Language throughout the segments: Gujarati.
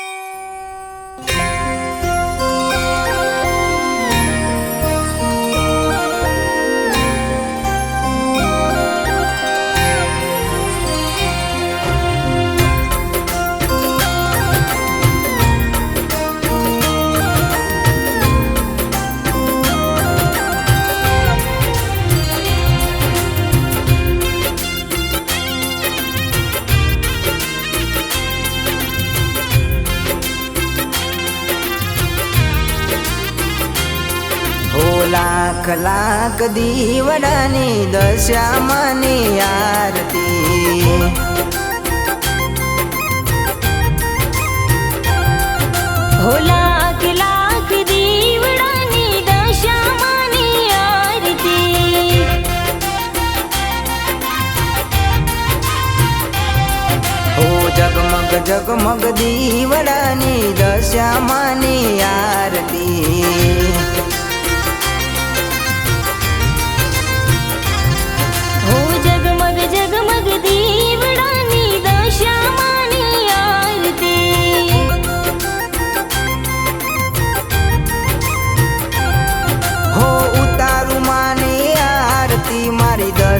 you લાખ દીવડાની દશામાની આરતી. લાખ લાખ દીવડાની દશામાની આરતી. હો જગમગ જગમગ દીવડાની દશામાની આરતી.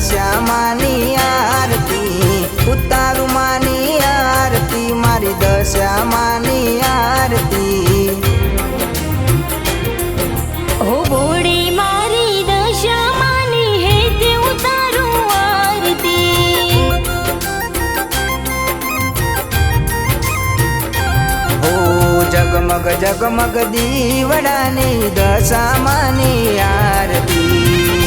દશામાની આરતી ઉતારું માની આરતી મારી દશામાની આરતી. હો બોડી મારી દશામાની હે તે ઉતારું આરતી. હો જગમગ જગમગ દીવડાની દશામાની આરતી.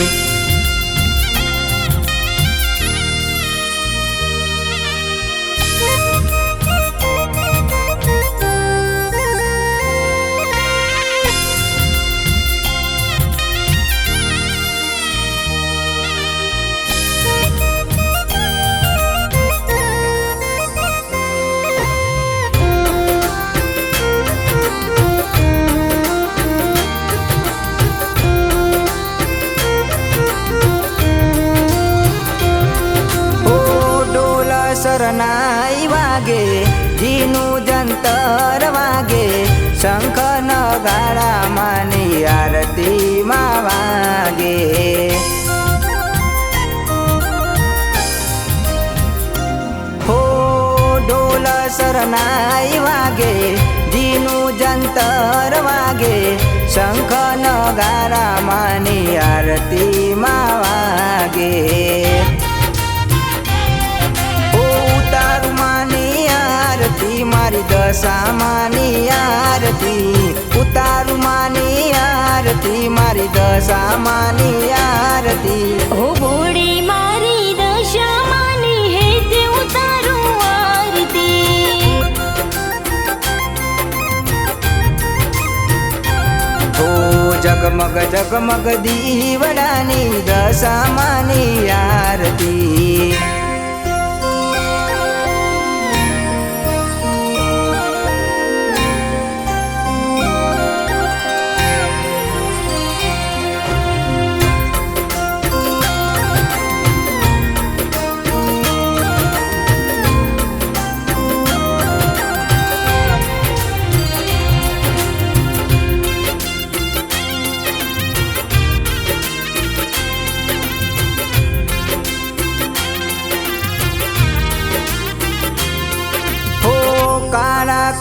શરનાઈ વાગે જીનું જંતર વાગે શંખ નગાડા માની આરતીમાં વાગે. હો, ડોલ શરનાઈ વાગે જીનું જંતર વાગે શંખ નગારા માની આરતીમાં વાગે. દશામાની આરતી ઉતારું માની આરતી મારી દશામાની આરતી. હો બોડી મારી દશામાની હે તે ઉતારું આરતી. ઓ જગમગ જગમગ દીવડાની દશામાની આરતી.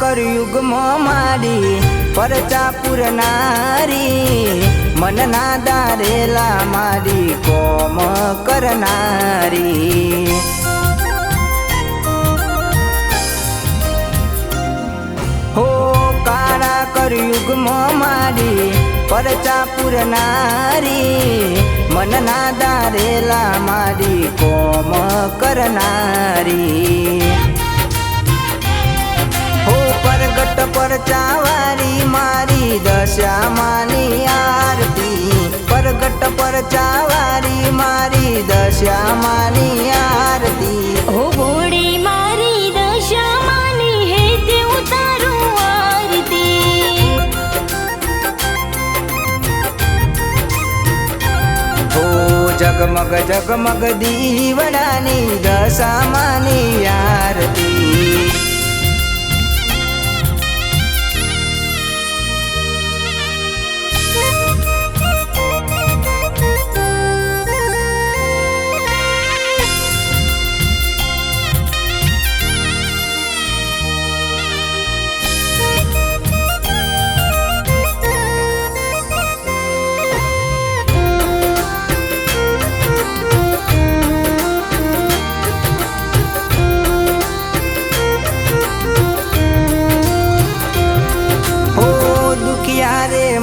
કરયુગમાં મારી પરચા પુરનારી મનના દારેલા મારી કોમ કરનારી. હો કાળા કરયુગમાં મારી પરચા પુરનારી મનના દારેલા મારી કોમ કરનારી. પરગટ પર ચાવારી મારી દશામાની આરતી. પરગટ પરચાવારી મારી દશામાની આરતી. હો ભોળી મારી દશામાની હે તે ઉતારું આરતી. હો જગમગ જગમગ દીવડાની દશામાની આરતી.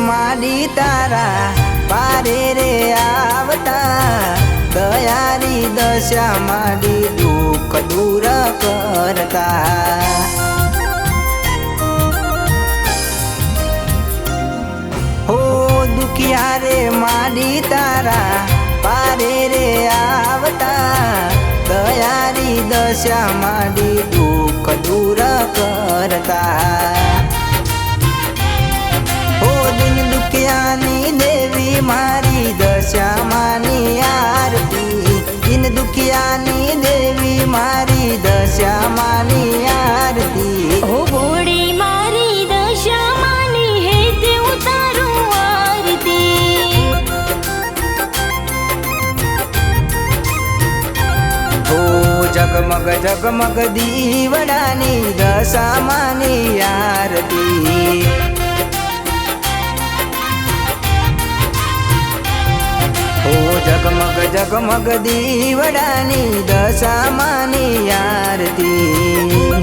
માડી તારા પારે રે આવતા દયારી દશા માડી દુઃખ દૂર કરતા. હો દુખિયા રે માડી તારા પારે રે આવતા દયારી દશા માડી દુઃખ દૂર કરતા. જગમગ જગમગ દીવડાની દશામાની આરતી. હો જગમગ જગમગ દીવડાની દશામાની આરતી.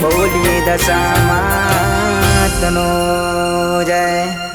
બોલીએ દશા માતનો જય.